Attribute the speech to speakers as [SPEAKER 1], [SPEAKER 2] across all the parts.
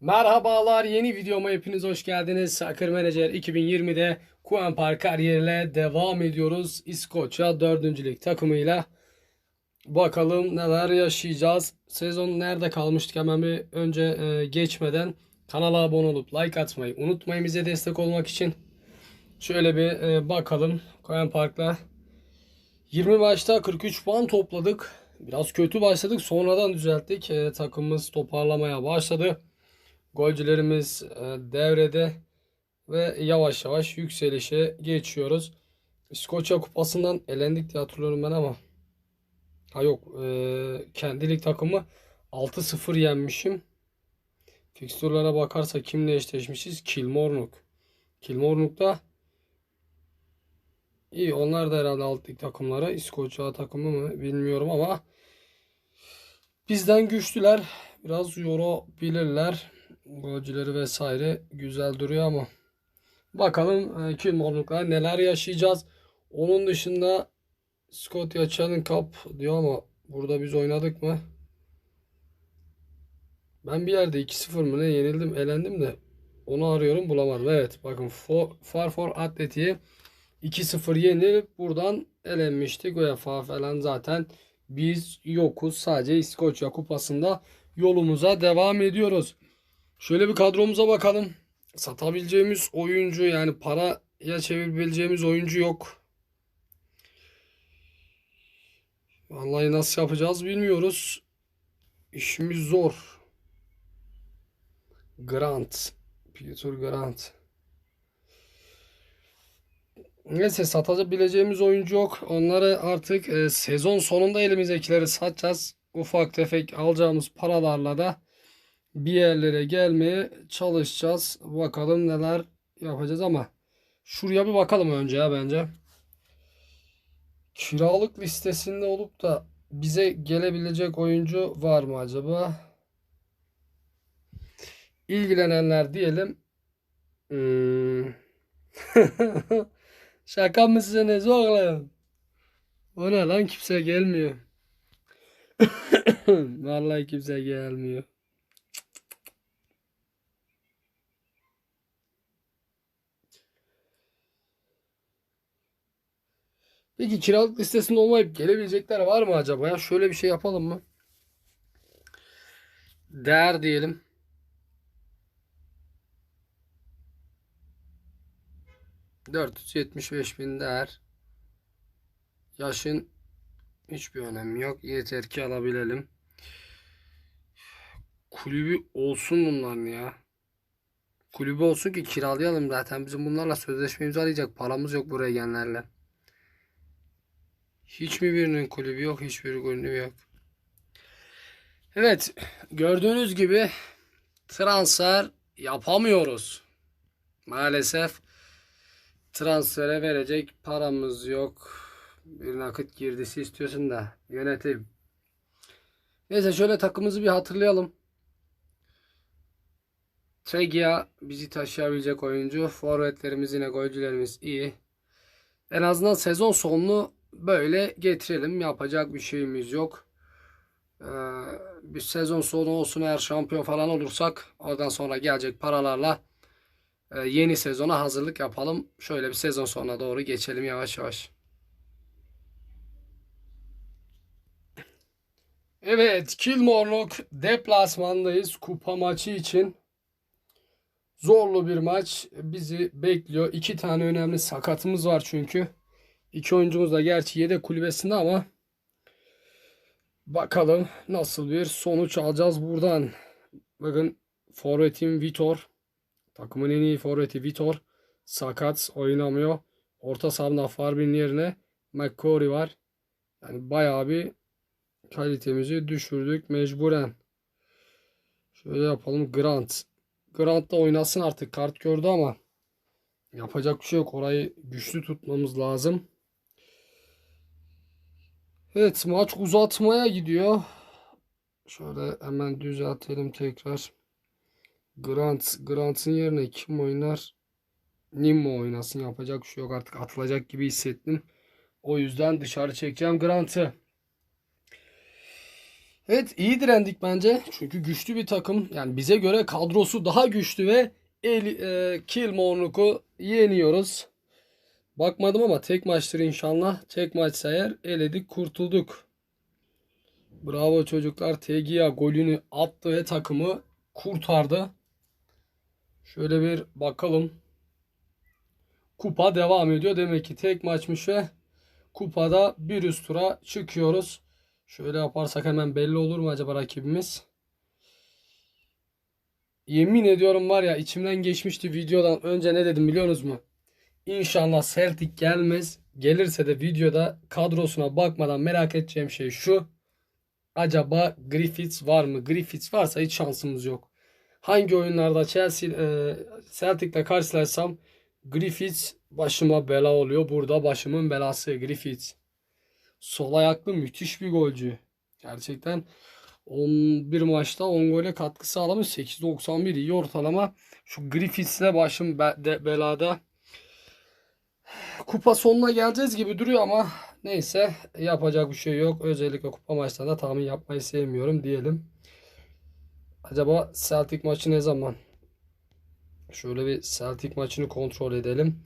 [SPEAKER 1] Merhabalar yeni videoma hepiniz hoş geldiniz. Soccer Manager 2020'de Kuan Park kariyerine devam ediyoruz. İskoçya 4. lig takımıyla. Bakalım neler yaşayacağız. Sezon nerede kalmıştık hemen bir önce e, geçmeden kanala abone olup like atmayı unutmayın bize destek olmak için. Şöyle bir e, bakalım Kuan Park'la 20 maçta 43 puan topladık. Biraz kötü başladık. Sonradan düzelttik. E, takımımız toparlamaya başladı. Golcülerimiz e, devrede ve yavaş yavaş yükselişe geçiyoruz. İskoçya kupasından elendik diye hatırlıyorum ben ama. Ha yok. E, kendi lig takımı 6-0 yenmişim. Fikstürlere bakarsa kimle eşleşmişiz? Kilmornuk. Kilmornuk'ta İyi onlar da herhalde alt lig takımları. İskoçya takımı mı bilmiyorum ama bizden güçlüler. Biraz yorabilirler. Golcüleri vesaire güzel duruyor ama bakalım e, Kilmornuk'la neler yaşayacağız. Onun dışında Scotia Challenge Cup diyor ama burada biz oynadık mı? Ben bir yerde 2-0 mı ne yenildim elendim de onu arıyorum bulamadım. Evet bakın For, Far For Atleti'yi 2-0 yenilip buradan elenmiştik. UEFA falan zaten biz yokuz. Sadece İskoçya kupasında yolumuza devam ediyoruz. Şöyle bir kadromuza bakalım. Satabileceğimiz oyuncu yani paraya çevirebileceğimiz oyuncu yok. Vallahi nasıl yapacağız bilmiyoruz. İşimiz zor. Grant. Peter Grant. Neyse satabileceğimiz oyuncu yok. Onları artık e, sezon sonunda elimizdekileri satacağız. Ufak tefek alacağımız paralarla da bir yerlere gelmeye çalışacağız. Bakalım neler yapacağız ama şuraya bir bakalım önce ya bence. Kiralık listesinde olup da bize gelebilecek oyuncu var mı acaba? İlgilenenler diyelim. Hmm. Şaka mısınız oğlum? O ne lan kimse gelmiyor. Vallahi kimse gelmiyor. Peki kiralık listesinde olmayıp gelebilecekler var mı acaba? Ya şöyle bir şey yapalım mı? Değer diyelim. ...475 bin değer. Yaşın hiçbir önemi yok. Yeter ki alabilelim. Kulübü olsun bunların ya. Kulübü olsun ki kiralayalım zaten. Bizim bunlarla sözleşme imzalayacak paramız yok buraya gelenlerle. Hiç mi birinin kulübü yok? Hiçbir kulübü yok. Evet. Gördüğünüz gibi transfer yapamıyoruz. Maalesef transfere verecek paramız yok. Bir nakit girdisi istiyorsun da yönetim. Neyse şöyle takımımızı bir hatırlayalım. Tregia bizi taşıyabilecek oyuncu. Forvetlerimiz yine golcülerimiz iyi. En azından sezon sonunu böyle getirelim. Yapacak bir şeyimiz yok. Ee, bir sezon sonu olsun eğer şampiyon falan olursak oradan sonra gelecek paralarla e, yeni sezona hazırlık yapalım. Şöyle bir sezon sonuna doğru geçelim yavaş yavaş. Evet, Kilmarnock deplasmandayız kupa maçı için. Zorlu bir maç bizi bekliyor. İki tane önemli sakatımız var çünkü. İki oyuncumuz da gerçi yedek kulübesinde ama bakalım nasıl bir sonuç alacağız buradan. Bakın forvetim Vitor. Takımın en iyi forveti Vitor. Sakat oynamıyor. Orta sahamda Farbin yerine McCory var. Yani bayağı bir kalitemizi düşürdük mecburen. Şöyle yapalım Grant. Grant da oynasın artık kart gördü ama yapacak bir şey yok. Orayı güçlü tutmamız lazım. Evet maç uzatmaya gidiyor. Şöyle hemen düzeltelim tekrar. Grant, Grant'ın yerine kim oynar? Nimmo oynasın. Yapacak bir şey yok artık atılacak gibi hissettim. O yüzden dışarı çekeceğim Grant'ı. Evet iyi direndik bence. Çünkü güçlü bir takım. Yani bize göre kadrosu daha güçlü ve el, e, Kilmour'nuku yeniyoruz. Bakmadım ama tek maçtır inşallah. Tek maçsa eğer eledik kurtulduk. Bravo çocuklar. Tegia golünü attı ve takımı kurtardı. Şöyle bir bakalım. Kupa devam ediyor. Demek ki tek maçmış ve kupada bir üst tura çıkıyoruz. Şöyle yaparsak hemen belli olur mu acaba rakibimiz? Yemin ediyorum var ya içimden geçmişti videodan önce ne dedim biliyorsunuz mu? İnşallah Celtic gelmez. Gelirse de videoda kadrosuna bakmadan merak edeceğim şey şu. Acaba Griffiths var mı? Griffiths varsa hiç şansımız yok. Hangi oyunlarda Chelsea e, Celtic'le karşılaşsam Griffiths başıma bela oluyor. Burada başımın belası Griffiths. Sol ayaklı müthiş bir golcü. Gerçekten 11 maçta 10 gole katkı sağlamış. 8.91 iyi ortalama. Şu Griffiths'le başım be- belada. Kupa sonuna geleceğiz gibi duruyor ama neyse yapacak bir şey yok. Özellikle kupa maçlarında tahmin yapmayı sevmiyorum diyelim. Acaba Celtic maçı ne zaman? Şöyle bir Celtic maçını kontrol edelim.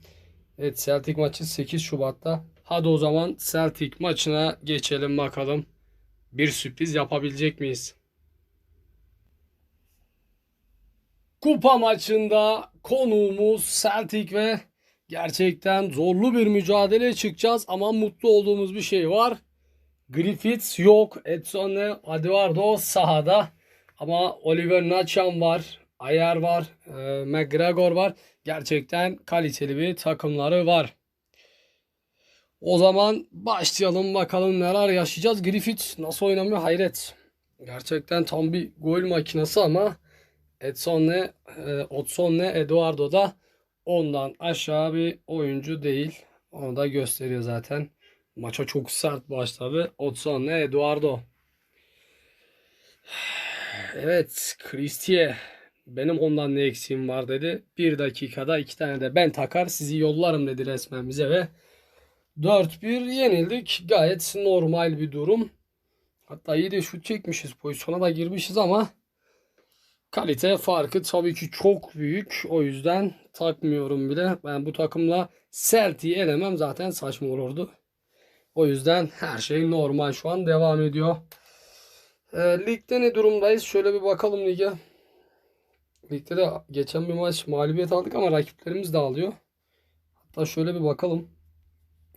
[SPEAKER 1] Evet Celtic maçı 8 Şubat'ta. Hadi o zaman Celtic maçına geçelim bakalım. Bir sürpriz yapabilecek miyiz? Kupa maçında konuğumuz Celtic ve gerçekten zorlu bir mücadele çıkacağız ama mutlu olduğumuz bir şey var. Griffiths yok. Edson Eduardo sahada. Ama Oliver Nachan var. Ayar var. e, McGregor var. Gerçekten kaliteli bir takımları var. O zaman başlayalım bakalım neler yaşayacağız. Griffith nasıl oynamıyor hayret. Gerçekten tam bir gol makinesi ama Edson'le e, Odson'le Eduardo da ondan aşağı bir oyuncu değil. Onu da gösteriyor zaten. Maça çok sert başladı. Odson'le Eduardo. Evet, Christie benim ondan ne eksiğim var dedi. Bir dakikada iki tane de ben takar sizi yollarım dedi resmen bize ve 4-1 yenildik. Gayet normal bir durum. Hatta iyi de şut çekmişiz. Pozisyona da girmişiz ama kalite farkı tabii ki çok büyük. O yüzden takmıyorum bile. Ben bu takımla Celtic'i elemem zaten saçma olurdu. O yüzden her şey normal şu an devam ediyor. E, ligde ne durumdayız? Şöyle bir bakalım lige. Ligde de geçen bir maç mağlubiyet aldık ama rakiplerimiz de alıyor. Hatta şöyle bir bakalım.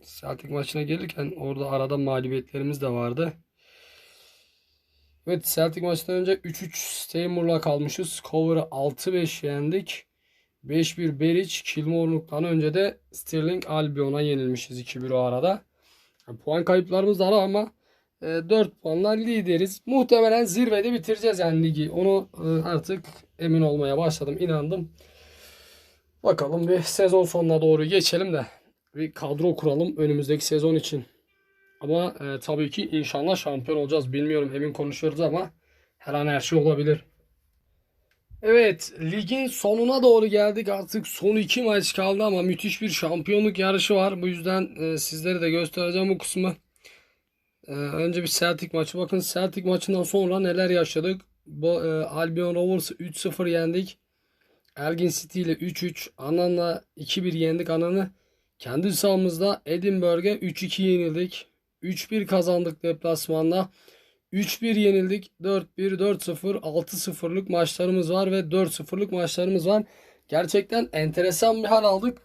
[SPEAKER 1] Celtic maçına gelirken orada arada mağlubiyetlerimiz de vardı. Evet Celtic maçından önce 3-3 Seymour'la kalmışız. Cover'ı 6-5 yendik. 5-1 Beric, Kilmour'luktan önce de Stirling Albion'a yenilmişiz 2-1 o arada. Puan kayıplarımız var ama e, 4 puanla lideriz. Muhtemelen zirvede bitireceğiz yani ligi. Onu e, artık emin olmaya başladım, inandım. Bakalım bir sezon sonuna doğru geçelim de bir kadro kuralım önümüzdeki sezon için. Ama e, tabii ki inşallah şampiyon olacağız. Bilmiyorum emin konuşuyoruz ama her an her şey olabilir. Evet ligin sonuna doğru geldik. Artık son iki maç kaldı ama müthiş bir şampiyonluk yarışı var. Bu yüzden e, sizlere de göstereceğim bu kısmı. E, önce bir Celtic maçı. Bakın Celtic maçından sonra neler yaşadık. Bu e, Albion Rovers'ı 3-0 yendik. Elgin City ile 3-3. Anan'la 2-1 yendik Anan'ı. Kendi sahamızda Edinburgh'e 3-2 yenildik. 3-1 kazandık deplasmanda. 3-1 yenildik. 4-1, 4-0, 6-0'lık maçlarımız var ve 4-0'lık maçlarımız var. Gerçekten enteresan bir hal aldık.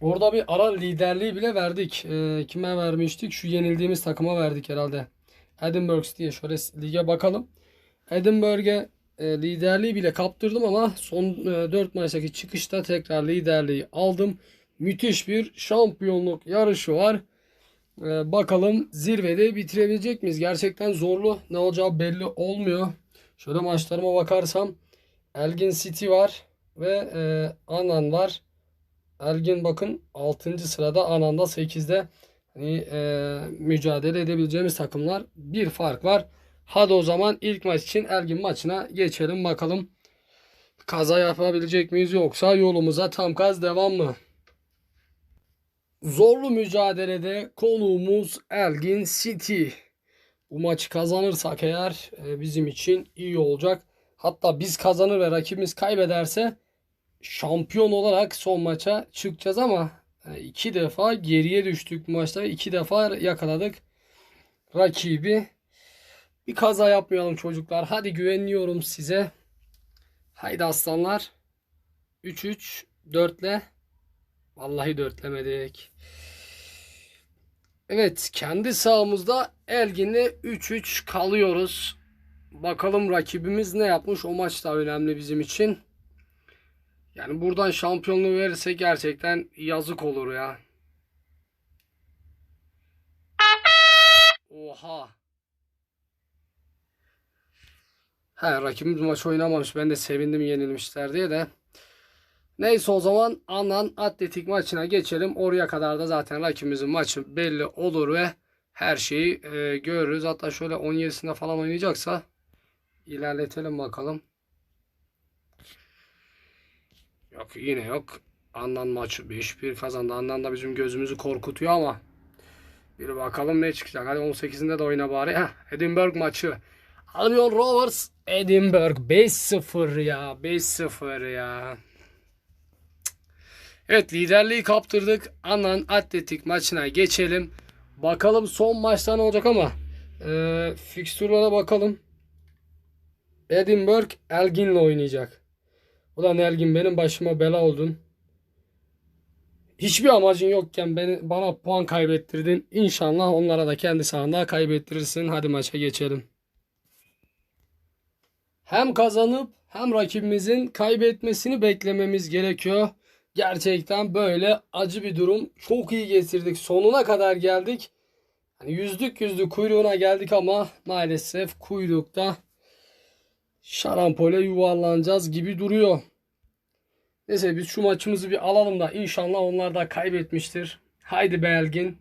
[SPEAKER 1] Orada bir ara liderliği bile verdik. Ee, kime vermiştik? Şu yenildiğimiz takıma verdik herhalde. Edinburgh diye şöyle lige bakalım. Edinburgh'e e, liderliği bile kaptırdım ama son e, 4 maçtaki çıkışta tekrar liderliği aldım. Müthiş bir şampiyonluk yarışı var. Ee, bakalım zirvede bitirebilecek miyiz? Gerçekten zorlu. Ne olacağı belli olmuyor. Şöyle maçlarıma bakarsam Elgin City var ve e, Anan var. Elgin bakın 6. sırada Anan da 8'de. Hani, e, mücadele edebileceğimiz takımlar bir fark var. Hadi o zaman ilk maç için Elgin maçına geçelim bakalım. Kaza yapabilecek miyiz yoksa yolumuza tam gaz devam mı? Zorlu mücadelede konuğumuz Elgin City. Bu maçı kazanırsak eğer e, bizim için iyi olacak. Hatta biz kazanır ve rakibimiz kaybederse şampiyon olarak son maça çıkacağız ama e, iki defa geriye düştük maçta iki defa yakaladık rakibi. Bir kaza yapmayalım çocuklar. Hadi güveniyorum size. Haydi aslanlar. 3-3 4'le. Vallahi dörtlemedik. Evet kendi sahamızda Elgin'le 3-3 kalıyoruz. Bakalım rakibimiz ne yapmış. O maç da önemli bizim için. Yani buradan şampiyonluğu verirse gerçekten yazık olur ya. Oha. He rakibimiz maç oynamamış. Ben de sevindim yenilmişler diye de. Neyse o zaman Anan Atletik maçına geçelim. Oraya kadar da zaten rakibimizin maçı belli olur ve her şeyi e, görürüz. Hatta şöyle 17'sinde falan oynayacaksa ilerletelim bakalım. Yok yine yok. Andan maçı 5-1 kazandı. Andan da bizim gözümüzü korkutuyor ama bir bakalım ne çıkacak. Hadi 18'inde de oyna bari. Heh, Edinburgh maçı. Albion Rovers Edinburgh 5-0 ya. 5-0 ya. Evet liderliği kaptırdık. Anan Atletik maçına geçelim. Bakalım son maçta ne olacak ama e, fikstürlere bakalım. Edinburgh Elgin'le oynayacak. Ulan Elgin benim başıma bela oldun. Hiçbir amacın yokken beni, bana puan kaybettirdin. İnşallah onlara da kendi sahanda kaybettirirsin. Hadi maça geçelim. Hem kazanıp hem rakibimizin kaybetmesini beklememiz gerekiyor. Gerçekten böyle acı bir durum. Çok iyi getirdik. Sonuna kadar geldik. Hani yüzlük yüzlük kuyruğuna geldik ama maalesef kuyrukta şarampole yuvarlanacağız gibi duruyor. Neyse biz şu maçımızı bir alalım da inşallah onlar da kaybetmiştir. Haydi Belgin.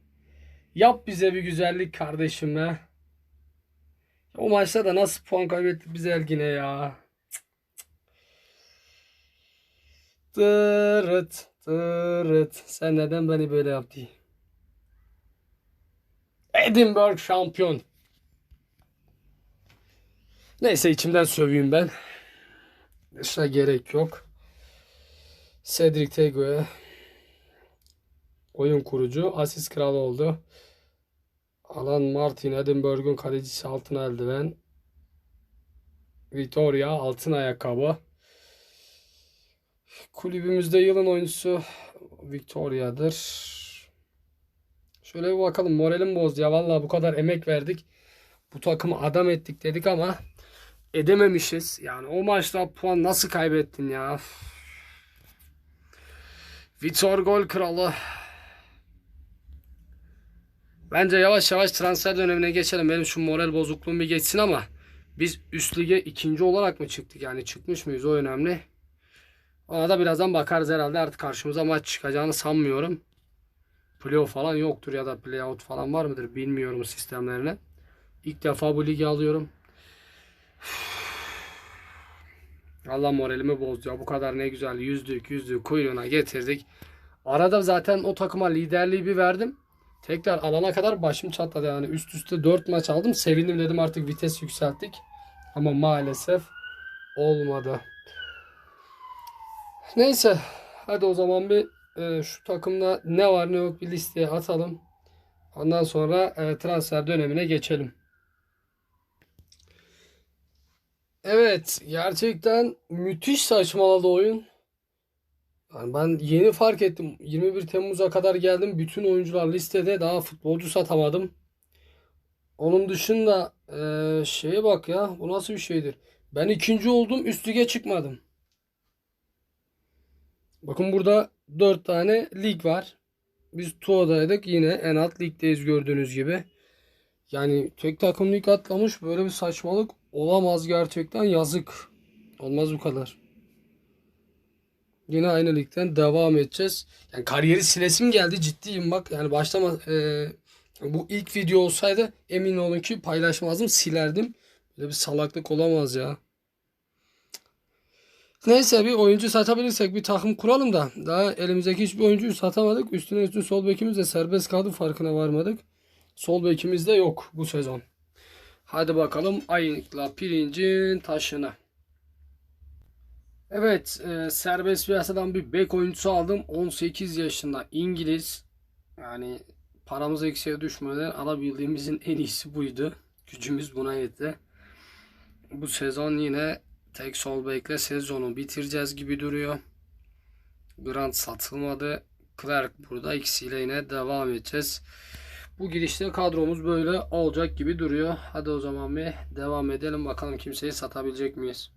[SPEAKER 1] Yap bize bir güzellik kardeşim be. O maçta da nasıl puan kaybettik biz Elgin'e ya. Tırıt tırıt. Sen neden beni böyle yaptın? Edinburgh şampiyon. Neyse içimden söveyim ben. Dışına gerek yok. Cedric Tego'ya oyun kurucu. Asist kralı oldu. Alan Martin Edinburgh'un kalecisi altın eldiven. Victoria altın ayakkabı. Kulübümüzde yılın oyuncusu Victoria'dır. Şöyle bir bakalım. Moralim bozdu ya. Vallahi bu kadar emek verdik. Bu takımı adam ettik dedik ama edememişiz. Yani o maçta puan nasıl kaybettin ya? Vitor gol kralı. Bence yavaş yavaş transfer dönemine geçelim. Benim şu moral bozukluğum bir geçsin ama biz üst lige ikinci olarak mı çıktık? Yani çıkmış mıyız? O önemli. Ona da birazdan bakarız herhalde. Artık karşımıza maç çıkacağını sanmıyorum. Playoff falan yoktur ya da playout falan var mıdır bilmiyorum sistemlerine. İlk defa bu ligi alıyorum. Allah moralimi bozdu ya. Bu kadar ne güzel yüzdük yüzdük kuyruğuna getirdik. Arada zaten o takıma liderliği bir verdim. Tekrar alana kadar başım çatladı yani. Üst üste 4 maç aldım. Sevindim dedim artık vites yükselttik. Ama maalesef olmadı. Neyse. Hadi o zaman bir e, şu takımda ne var ne yok bir listeye atalım. Ondan sonra e, transfer dönemine geçelim. Evet, gerçekten müthiş saçmaladı oyun. Yani ben yeni fark ettim. 21 Temmuz'a kadar geldim. Bütün oyuncular listede. Daha futbolcu satamadım. Onun dışında e, şeye bak ya. Bu nasıl bir şeydir? Ben ikinci oldum. Üst lige çıkmadım. Bakın burada 4 tane lig var. Biz TUA'daydık. Yine en alt ligdeyiz gördüğünüz gibi. Yani tek takım lig atlamış. Böyle bir saçmalık olamaz gerçekten. Yazık. Olmaz bu kadar. Yine aynı ligden devam edeceğiz. Yani kariyeri silesim geldi ciddiyim bak. Yani başlama e, bu ilk video olsaydı emin olun ki paylaşmazdım silerdim. Böyle bir salaklık olamaz ya. Neyse bir oyuncu satabilirsek bir takım kuralım da daha elimizdeki hiçbir oyuncuyu satamadık. Üstüne üstün sol bekimiz de serbest kaldı farkına varmadık. Sol bekimiz de yok bu sezon. Hadi bakalım ayıkla pirincin taşına. Evet, e, serbest piyasadan bir bek oyuncusu aldım. 18 yaşında İngiliz. Yani paramız eksiğe düşmeden alabildiğimizin en iyisi buydu. Gücümüz buna yetti. Bu sezon yine tek sol bekle sezonu bitireceğiz gibi duruyor. Grant satılmadı. Clark burada ikisiyle yine devam edeceğiz. Bu gidişte kadromuz böyle olacak gibi duruyor. Hadi o zaman bir devam edelim bakalım kimseyi satabilecek miyiz?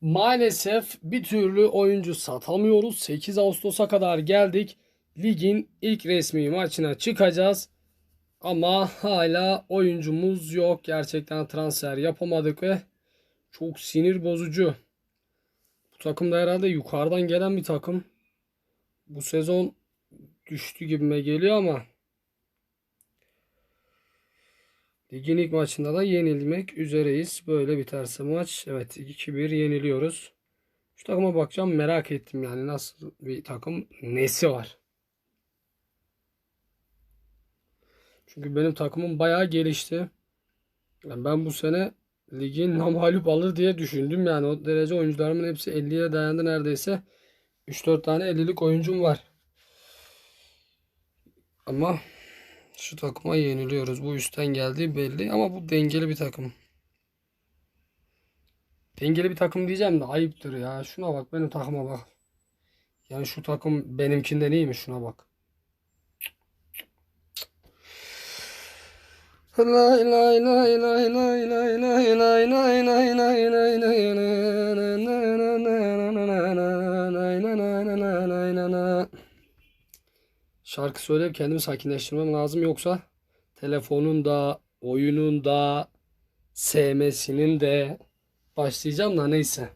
[SPEAKER 1] Maalesef bir türlü oyuncu satamıyoruz. 8 Ağustos'a kadar geldik. Ligin ilk resmi maçına çıkacağız. Ama hala oyuncumuz yok. Gerçekten transfer yapamadık ve çok sinir bozucu. Bu takım da herhalde yukarıdan gelen bir takım. Bu sezon düştü gibime geliyor ama Ligin ilk maçında da yenilmek üzereyiz. Böyle biterse maç. Evet 2-1 yeniliyoruz. Şu takıma bakacağım merak ettim yani nasıl bir takım nesi var. Çünkü benim takımım bayağı gelişti. Yani ben bu sene ligin namalüp alır diye düşündüm yani o derece oyuncularımın hepsi 50'ye dayandı neredeyse. 3-4 tane 50'lik oyuncum var. Ama şu takıma yeniliyoruz. Bu üstten geldiği belli ama bu dengeli bir takım. Dengeli bir takım diyeceğim de ayıptır ya. Şuna bak benim takıma bak. Yani şu takım benimkinden iyiymiş şuna bak. Şarkı söyleyip kendimi sakinleştirmem lazım yoksa telefonun da oyunun da sevmesinin de başlayacağım da neyse.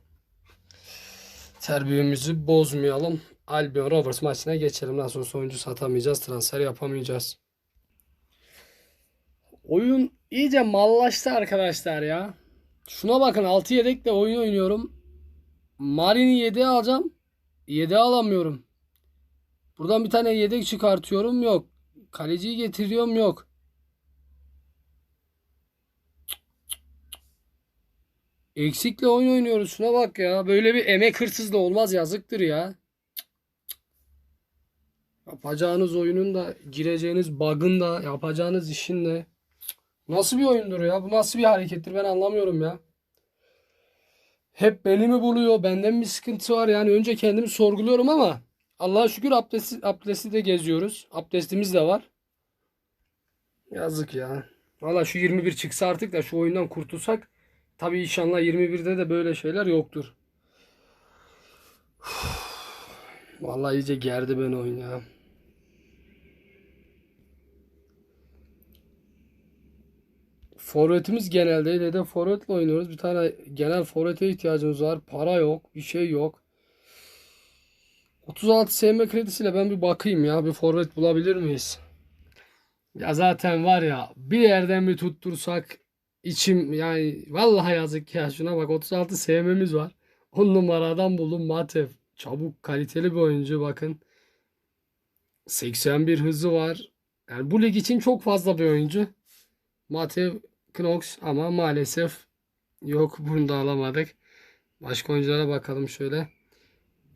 [SPEAKER 1] Terbiyemizi bozmayalım. Albion Rovers maçına geçelim. Nasıl olsa oyuncu satamayacağız. Transfer yapamayacağız. Oyun iyice mallaştı arkadaşlar ya. Şuna bakın 6 yedekle oyun oynuyorum. Marin'i 7'ye alacağım. 7'ye alamıyorum. Buradan bir tane yedek çıkartıyorum yok. Kaleciyi getiriyorum yok. Eksikle oyun oynuyoruz. Şuna bak ya. Böyle bir emek hırsızla olmaz yazıktır ya. Yapacağınız oyunun da gireceğiniz bug'ın da yapacağınız işin de nasıl bir oyundur ya? Bu nasıl bir harekettir ben anlamıyorum ya. Hep beni mi buluyor? Benden bir sıkıntı var yani önce kendimi sorguluyorum ama Allah'a şükür abdesti, abdesti de geziyoruz. Abdestimiz de var. Yazık ya. Valla şu 21 çıksa artık da şu oyundan kurtulsak. Tabi inşallah 21'de de böyle şeyler yoktur. Vallahi iyice gerdi beni oyun ya. Forvetimiz genelde de forvetle oynuyoruz. Bir tane genel forvete ihtiyacımız var. Para yok, bir şey yok. 36 SM kredisiyle ben bir bakayım ya. Bir forvet bulabilir miyiz? Ya zaten var ya bir yerden bir tuttursak içim yani vallahi yazık ya şuna bak 36 SM'miz var. 10 numaradan buldum Matev. Çabuk kaliteli bir oyuncu bakın. 81 hızı var. Yani bu lig için çok fazla bir oyuncu. Matev Knox ama maalesef yok bunu da alamadık. Başka oyunculara bakalım şöyle.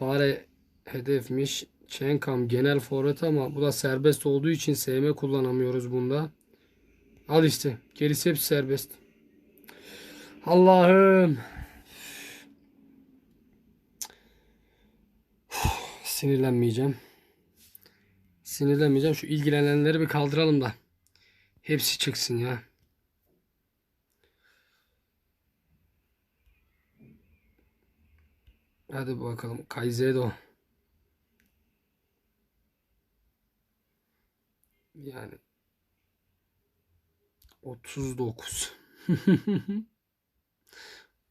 [SPEAKER 1] Bari hedefmiş. Çenkam genel forvet ama bu da serbest olduğu için SM kullanamıyoruz bunda. Al işte. Gerisi hepsi serbest. Allah'ım. Sinirlenmeyeceğim. Sinirlenmeyeceğim. Şu ilgilenenleri bir kaldıralım da. Hepsi çıksın ya. Hadi bakalım. Kaizedo. Yani 39.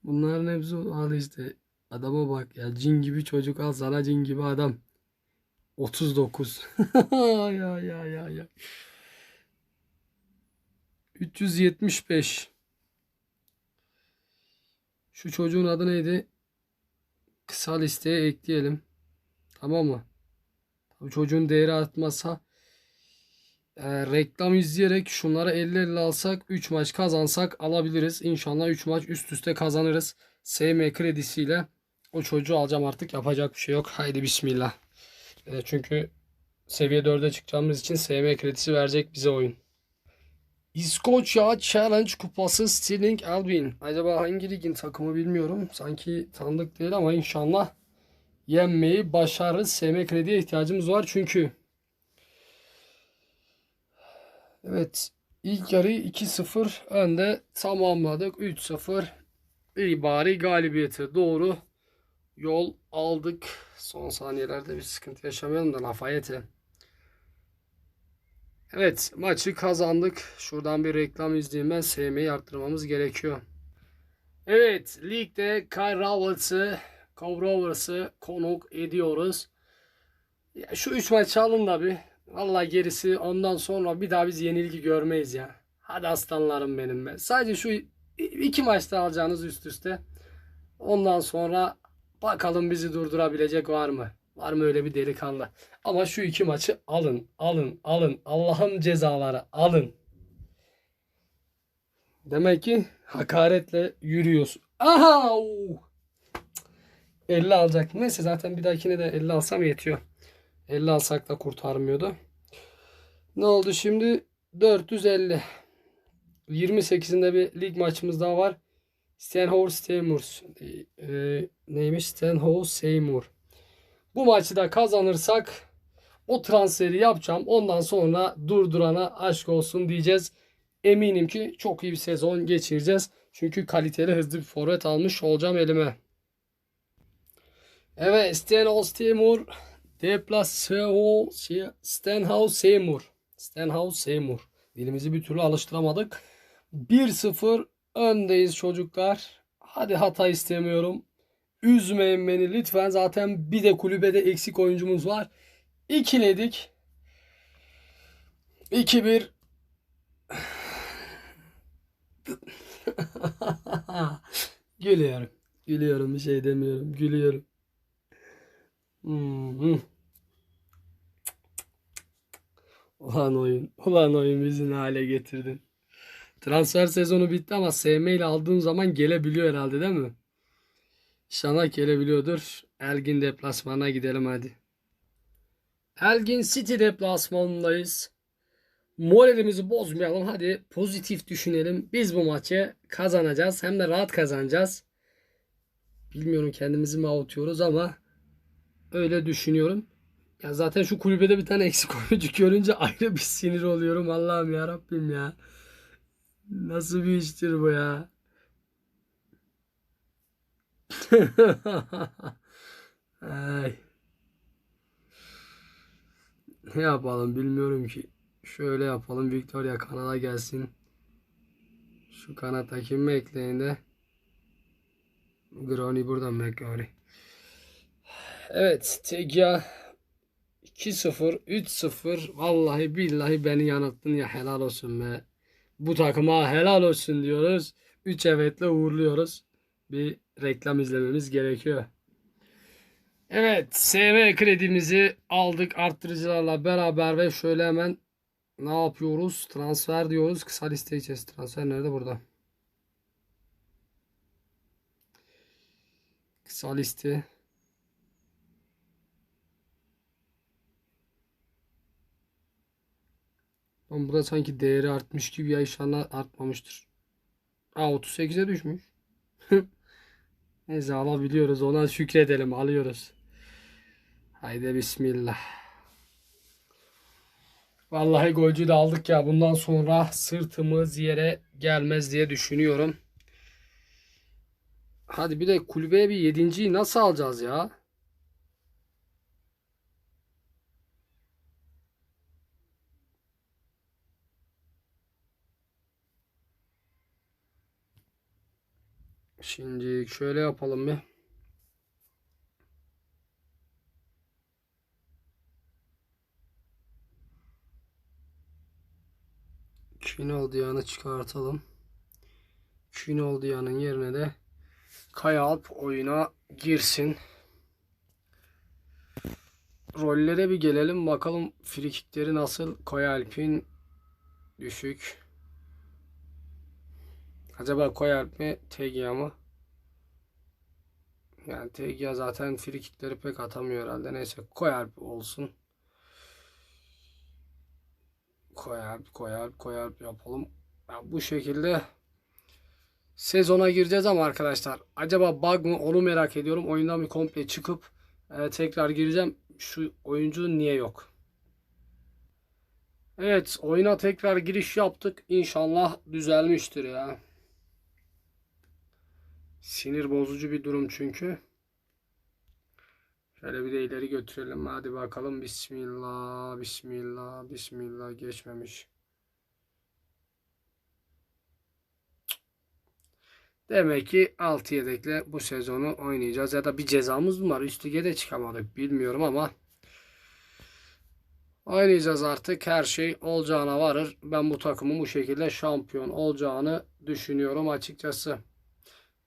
[SPEAKER 1] Bunların hepsi al işte. Adama bak ya cin gibi çocuk al sana cin gibi adam. 39. ya ya ya ya. 375. Şu çocuğun adı neydi? Kısa listeye ekleyelim. Tamam mı? Tabii çocuğun değeri artmazsa e, reklam izleyerek şunları 50-50 alsak 3 maç kazansak alabiliriz. İnşallah 3 maç üst üste kazanırız. SM kredisiyle o çocuğu alacağım artık yapacak bir şey yok. Haydi bismillah. E, çünkü seviye 4'e çıkacağımız için SM kredisi verecek bize oyun. İskoçya Challenge Kupası Stirling Albion. Acaba hangi ligin takımı bilmiyorum. Sanki tanıdık değil ama inşallah yenmeyi başarırız. SM krediye ihtiyacımız var çünkü. Evet. ilk yarı 2-0 önde tamamladık. 3-0 iyi bari galibiyete doğru yol aldık. Son saniyelerde bir sıkıntı yaşamayalım da Lafayette. Evet maçı kazandık. Şuradan bir reklam izleyeyim. SM'yi arttırmamız gerekiyor. Evet ligde Kyle Roberts'ı Cove Rovers'ı konuk ediyoruz. Ya şu 3 maç alın da bir. Vallahi gerisi ondan sonra bir daha biz yenilgi görmeyiz ya. Hadi aslanlarım benim be. Sadece şu iki maçta alacağınız üst üste. Ondan sonra bakalım bizi durdurabilecek var mı? Var mı öyle bir delikanlı? Ama şu iki maçı alın, alın, alın. Allah'ın cezaları alın. Demek ki hakaretle yürüyorsun. Aha! 50 alacak. Neyse zaten bir dahakine de 50 alsam yetiyor. 50 alsak da kurtarmıyordu. Ne oldu şimdi? 450. 28'inde bir lig maçımız daha var. Stenhor Seymour. Ee, neymiş? Stenhor Seymour. Bu maçı da kazanırsak o transferi yapacağım. Ondan sonra durdurana aşk olsun diyeceğiz. Eminim ki çok iyi bir sezon geçireceğiz. Çünkü kaliteli hızlı bir forvet almış olacağım elime. Evet Stenhouse Seymour Deplaseo Stenhouse Seymour Stenhouse Seymour Dilimizi bir türlü alıştıramadık. 1-0 öndeyiz çocuklar. Hadi hata istemiyorum. Üzmeyin beni lütfen. Zaten bir de kulübede eksik oyuncumuz var. İkiledik. 2-1 Gülüyorum. Gülüyorum bir şey demiyorum. Gülüyorum. Hmm. Ulan oyun. Ulan oyun bizi hale getirdin. Transfer sezonu bitti ama SM ile aldığım zaman gelebiliyor herhalde değil mi? İnşallah gelebiliyordur. Elgin deplasmana gidelim hadi. Elgin City deplasmanındayız. Moralimizi bozmayalım. Hadi pozitif düşünelim. Biz bu maçı kazanacağız. Hem de rahat kazanacağız. Bilmiyorum kendimizi mi avutuyoruz ama öyle düşünüyorum. Ya zaten şu kulübede bir tane eksik oyuncu görünce ayrı bir sinir oluyorum. Allah'ım ya Rabbim ya. Nasıl bir iştir bu ya? Ay. Ne yapalım bilmiyorum ki. Şöyle yapalım. Victoria kanala gelsin. Şu kanata kim ekleyin de. Groni buradan McGroni. Evet. Tegya 2-0, 3-0. Vallahi billahi beni yanılttın ya helal olsun be. Bu takıma helal olsun diyoruz. 3 evetle uğurluyoruz. Bir reklam izlememiz gerekiyor. Evet, SM kredimizi aldık arttırıcılarla beraber ve şöyle hemen ne yapıyoruz? Transfer diyoruz. Kısa liste içerisinde. Transfer nerede? Burada. Kısa liste. Ama burada sanki değeri artmış gibi ya inşallah artmamıştır. Aa 38'e düşmüş. Neyse alabiliyoruz. Ona şükredelim. Alıyoruz. Haydi bismillah. Vallahi golcü de aldık ya. Bundan sonra sırtımız yere gelmez diye düşünüyorum. Hadi bir de kulübeye bir yedinciyi nasıl alacağız ya? Şimdi şöyle yapalım bir. Kinol Diyan'ı çıkartalım. Kinol Diyan'ın yerine de Kaya Alp oyuna girsin. rollere bir gelelim. Bakalım frikikleri nasıl? Koyalp'in düşük. Acaba Koyalp mi? Tegia mı? Yani Tegia zaten frikikleri pek atamıyor herhalde. Neyse Koyalp olsun. Koyalp, Koyalp, Koyalp yapalım. Ya bu şekilde sezona gireceğiz ama arkadaşlar acaba bug mı onu merak ediyorum. Oyundan bir komple çıkıp e, tekrar gireceğim. Şu oyuncu niye yok? Evet oyuna tekrar giriş yaptık. İnşallah düzelmiştir ya. Sinir bozucu bir durum çünkü. Şöyle bir de ileri götürelim. Hadi bakalım. Bismillah, Bismillah, Bismillah. Geçmemiş. Demek ki 6 yedekle bu sezonu oynayacağız. Ya da bir cezamız mı var? Üst lige de çıkamadık. Bilmiyorum ama oynayacağız artık. Her şey olacağına varır. Ben bu takımın bu şekilde şampiyon olacağını düşünüyorum açıkçası.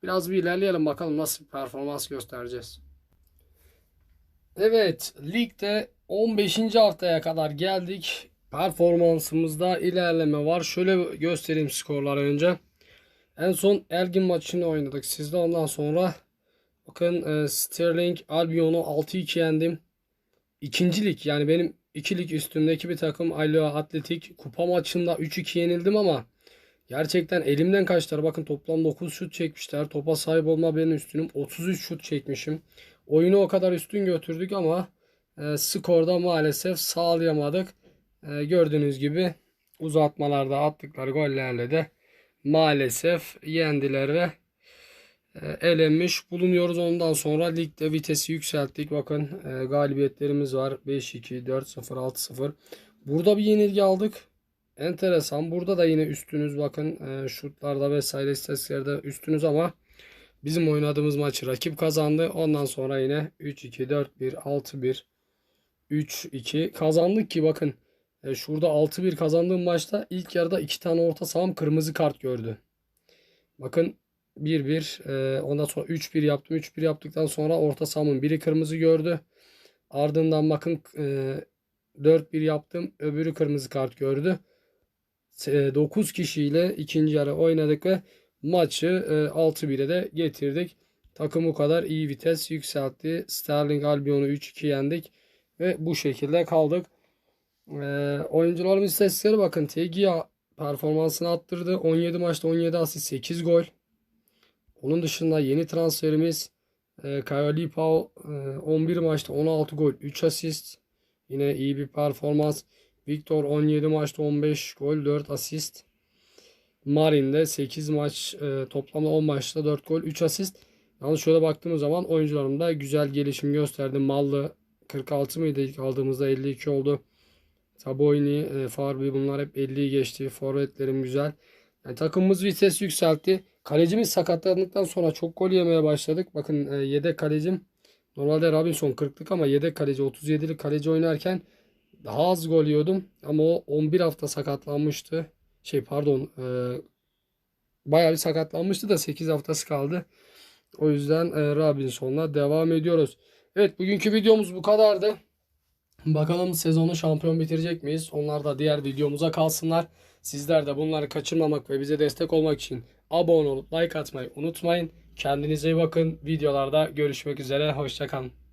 [SPEAKER 1] Biraz bir ilerleyelim bakalım nasıl bir performans göstereceğiz. Evet, ligde 15. haftaya kadar geldik. Performansımızda ilerleme var. Şöyle göstereyim skorları önce. En son Elgin maçını oynadık sizde. Ondan sonra bakın e, Sterling Albion'u 6-2 yendim. İkincilik yani benim ikilik üstümdeki bir takım Alo Atletik kupa maçında 3-2 yenildim ama gerçekten elimden kaçtılar. Bakın toplam 9 şut çekmişler. Topa sahip olma benim üstünüm. 33 şut çekmişim. Oyunu o kadar üstün götürdük ama e, skorda maalesef sağlayamadık. E, gördüğünüz gibi uzatmalarda attıkları gollerle de maalesef yendiler ve e, elenmiş bulunuyoruz. Ondan sonra ligde vitesi yükselttik. Bakın e, galibiyetlerimiz var. 5-2, 4-0, 6-0. Burada bir yenilgi aldık. Enteresan. Burada da yine üstünüz. Bakın e, şutlarda vesaire istatistiklerde üstünüz ama bizim oynadığımız maçı rakip kazandı. Ondan sonra yine 3-2, 4-1, 6-1, 3-2 kazandık ki bakın e, şurada 6-1 kazandığım maçta ilk yarıda 2 tane orta saham kırmızı kart gördü. Bakın 1-1 e, ondan sonra 3-1 yaptım. 3-1 yaptıktan sonra orta sahamın biri kırmızı gördü. Ardından bakın e, 4-1 yaptım. Öbürü kırmızı kart gördü. E, 9 kişiyle ikinci yarı oynadık ve maçı e, 6-1'e de getirdik. Takım bu kadar iyi vites yükseltti. Sterling Albion'u 3-2 yendik ve bu şekilde kaldık. Ee, oyuncuların istatistikleri bakın. Tegia performansını attırdı. 17 maçta 17 asist 8 gol. Onun dışında yeni transferimiz e, Kyle Lipao e, 11 maçta 16 gol 3 asist. Yine iyi bir performans. Victor 17 maçta 15 gol 4 asist. Marin'de 8 maç e, toplamda 10 maçta 4 gol 3 asist. Yalnız şöyle baktığımız zaman oyuncularımda güzel gelişim gösterdi. Mallı 46 mıydı ilk aldığımızda 52 oldu. Saboyni, e, Farbi bunlar hep 50'yi geçti. Forvetlerim güzel. Yani takımımız vites yükseltti. Kalecimiz sakatlandıktan sonra çok gol yemeye başladık. Bakın e, yedek kalecim normalde Robinson 40'lık ama yedek kaleci 37'lik kaleci oynarken daha az gol yiyordum. Ama o 11 hafta sakatlanmıştı. Şey pardon e, bayağı bir sakatlanmıştı da 8 haftası kaldı. O yüzden e, Robinson'la devam ediyoruz. Evet bugünkü videomuz bu kadardı. Bakalım sezonu şampiyon bitirecek miyiz? Onlar da diğer videomuza kalsınlar. Sizler de bunları kaçırmamak ve bize destek olmak için abone olup like atmayı unutmayın. Kendinize iyi bakın. Videolarda görüşmek üzere. Hoşçakalın.